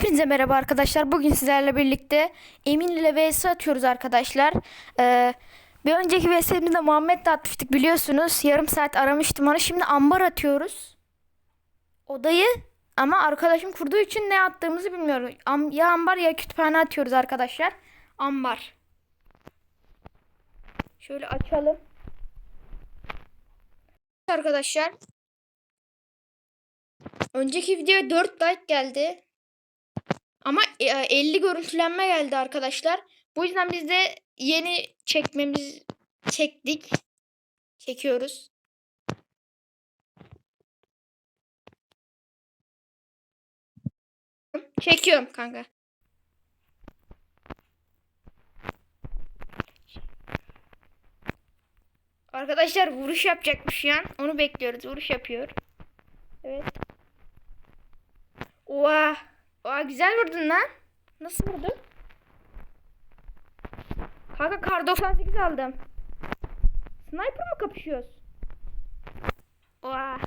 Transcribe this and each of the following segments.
Hepinize merhaba arkadaşlar. Bugün sizlerle birlikte Emin ile vs atıyoruz arkadaşlar. Ee, bir önceki vs'imizde Muhammed'le atmıştık biliyorsunuz. Yarım saat aramıştım onu. Şimdi ambar atıyoruz. Odayı ama arkadaşım kurduğu için ne attığımızı bilmiyorum. Am- ya ambar ya kütüphane atıyoruz arkadaşlar. Ambar. Şöyle açalım. Arkadaşlar. Önceki videoya 4 like geldi. Ama e, 50 görüntülenme geldi arkadaşlar. Bu yüzden biz de yeni çekmemiz çektik. Çekiyoruz. Çekiyorum kanka. Arkadaşlar vuruş yapacakmış şu an. Onu bekliyoruz. Vuruş yapıyor. Evet. Oha. Oha güzel vurdun lan. Nasıl vurdun? Kanka kar 98 aldım. Sniper mı kapışıyoruz? Oha.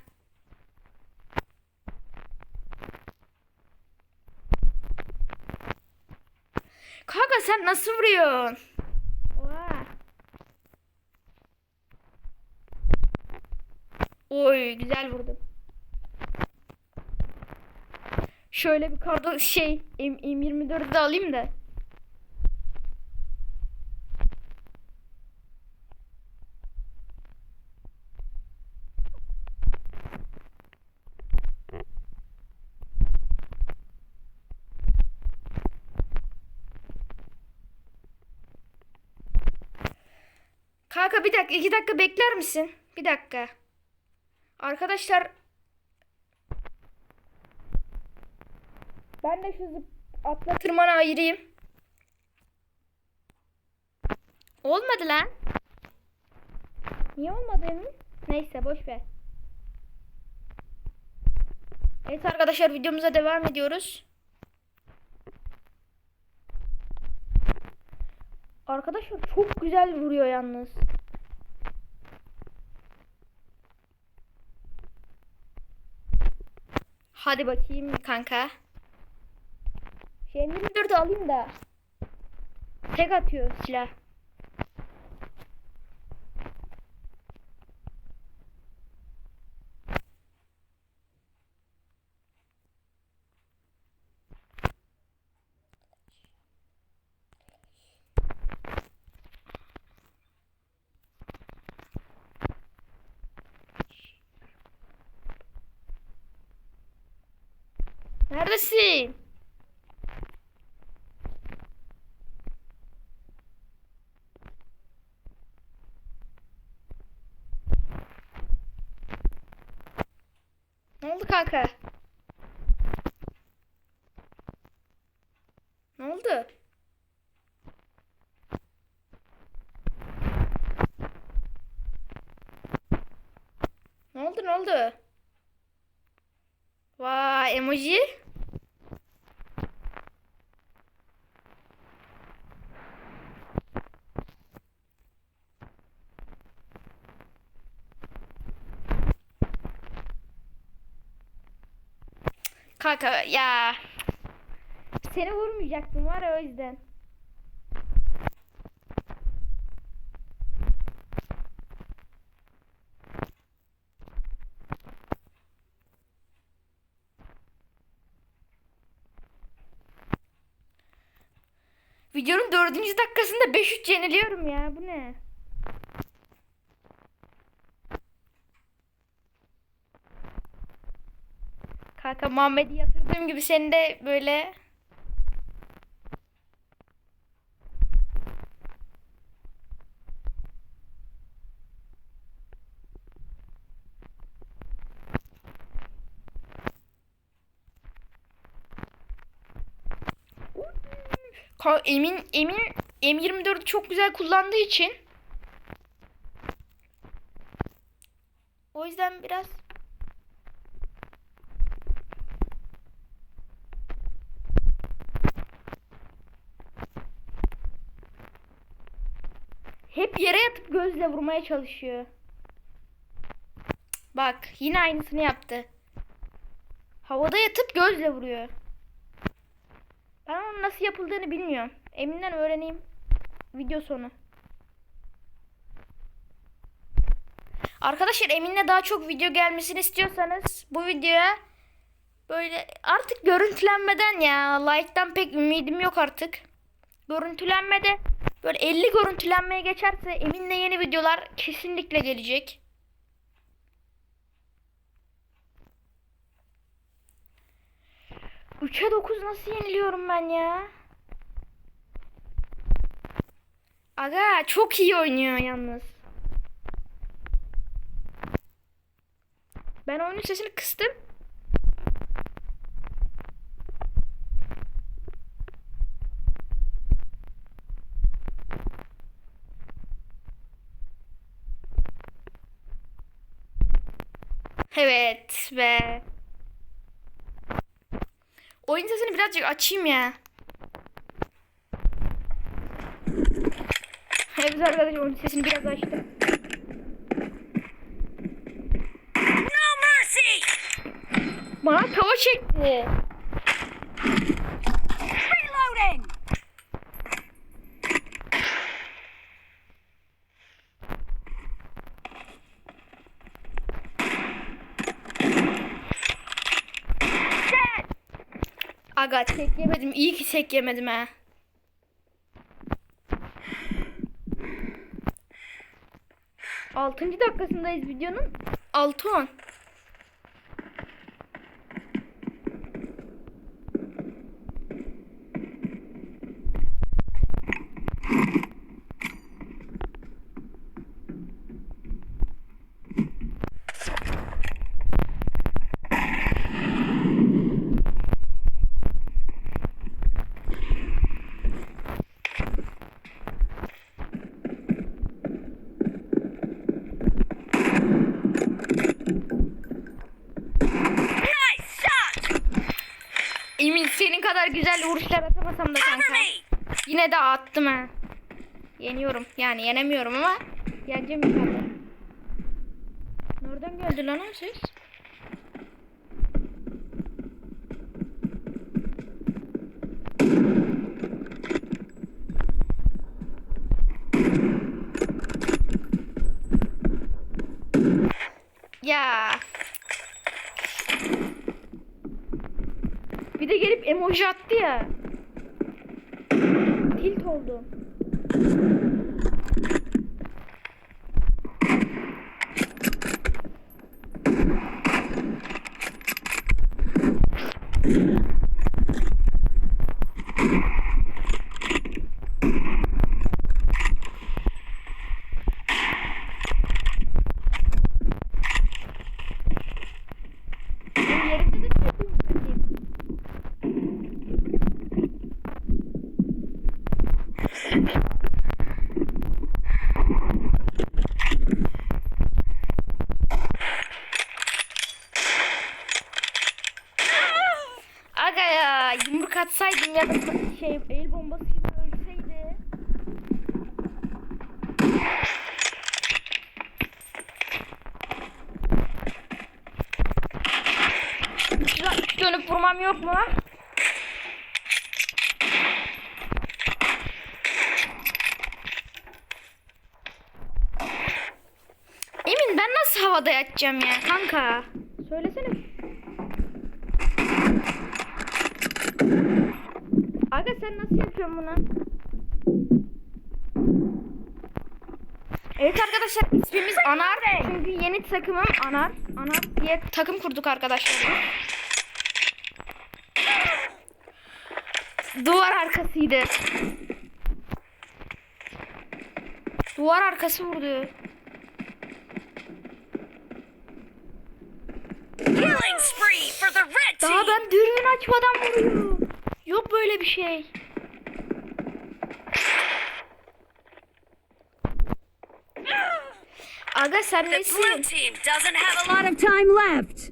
Kanka sen nasıl vuruyorsun? Oha. Oy güzel vurdum. Şöyle bir kardo şey M M24'ü de alayım da. Kanka bir dakika iki dakika bekler misin? Bir dakika. Arkadaşlar Ben de şu zıp atla tırmanı ayırayım. Olmadı lan. Niye olmadı Emin? Neyse boş ver. Evet arkadaşlar videomuza devam ediyoruz. Arkadaşlar çok güzel vuruyor yalnız. Hadi bakayım kanka. Şey M24'ü alayım da. Tek atıyor silah. Neredesin? Kanka? Ne oldu? Ne oldu ne oldu? Vay emoji. Kanka ya. Seni vurmayacaktım var ya o yüzden. Videonun dördüncü dakikasında 5-3 yeniliyorum ya. Bu ne? Kanka Muhammed'i yatırdığım gibi seni de böyle Emin Emin M24'ü çok güzel kullandığı için. O yüzden biraz hep yere yatıp gözle vurmaya çalışıyor. Bak yine aynısını yaptı. Havada yatıp gözle vuruyor. Ben onun nasıl yapıldığını bilmiyorum. Emin'den öğreneyim. Video sonu. Arkadaşlar Emin'le daha çok video gelmesini istiyorsanız bu videoya böyle artık görüntülenmeden ya like'tan pek ümidim yok artık. Görüntülenmede böyle 50 görüntülenmeye geçerse Emin'le yeni videolar kesinlikle gelecek. Üçe 9 nasıl yeniliyorum ben ya? Aga çok iyi oynuyor yalnız. Ben oyunun sesini kıstım. Evet ve oyun sesini birazcık açayım ya. Evet arkadaşlar oyun sesini biraz açtım. No mercy! Bana tava çekti. Aga tek yemedim. İyi ki tek yemedim ha. Altıncı dakikasındayız videonun. Altı on. Güzel vuruşlar atamasam da kanka. Yine de attım ha. Yeniyorum. Yani yenemiyorum ama yeneceğim inşallah. Nereden geldi lan o ses? Ya. Gelip emoji attı ya. Tilt oldum. Ben yerimde de bekliyorum. Aga ya yumruk atsaydım ya da şey el bombasıyla ölseydi. Şuna üç dönüp vurmam yok mu? Emin ben nasıl havada yatacağım ya kanka? Söylesene. Aga sen nasıl yapıyorsun bunu? Evet arkadaşlar ismimiz Anar. Çünkü yeni takımım Anar. Anar diye takım kurduk arkadaşlar. Duvar arkasıydı. Duvar arkası vurdu. Daha ben dürbün açmadan vuruyor. Yok böyle bir şey. Aga sen The blue nesin? team doesn't have a lot of time left.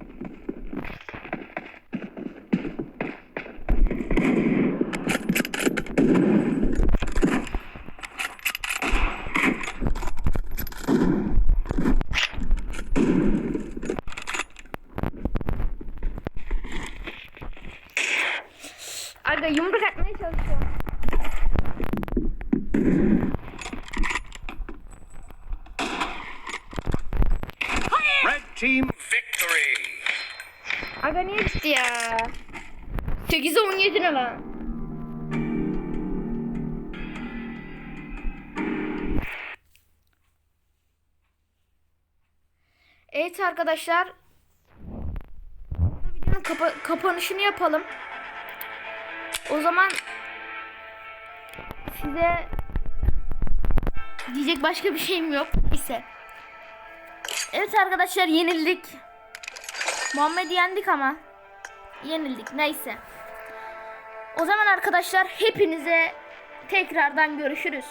Aga yumruk atmaya çalışıyorum. Red team victory. Aga niye gitti ya? 8'e 17 ne lan? Evet arkadaşlar. Videonun kapa- kapanışını yapalım. O zaman size diyecek başka bir şeyim yok ise. Evet arkadaşlar yenildik. Muhammed yendik ama yenildik neyse. O zaman arkadaşlar hepinize tekrardan görüşürüz.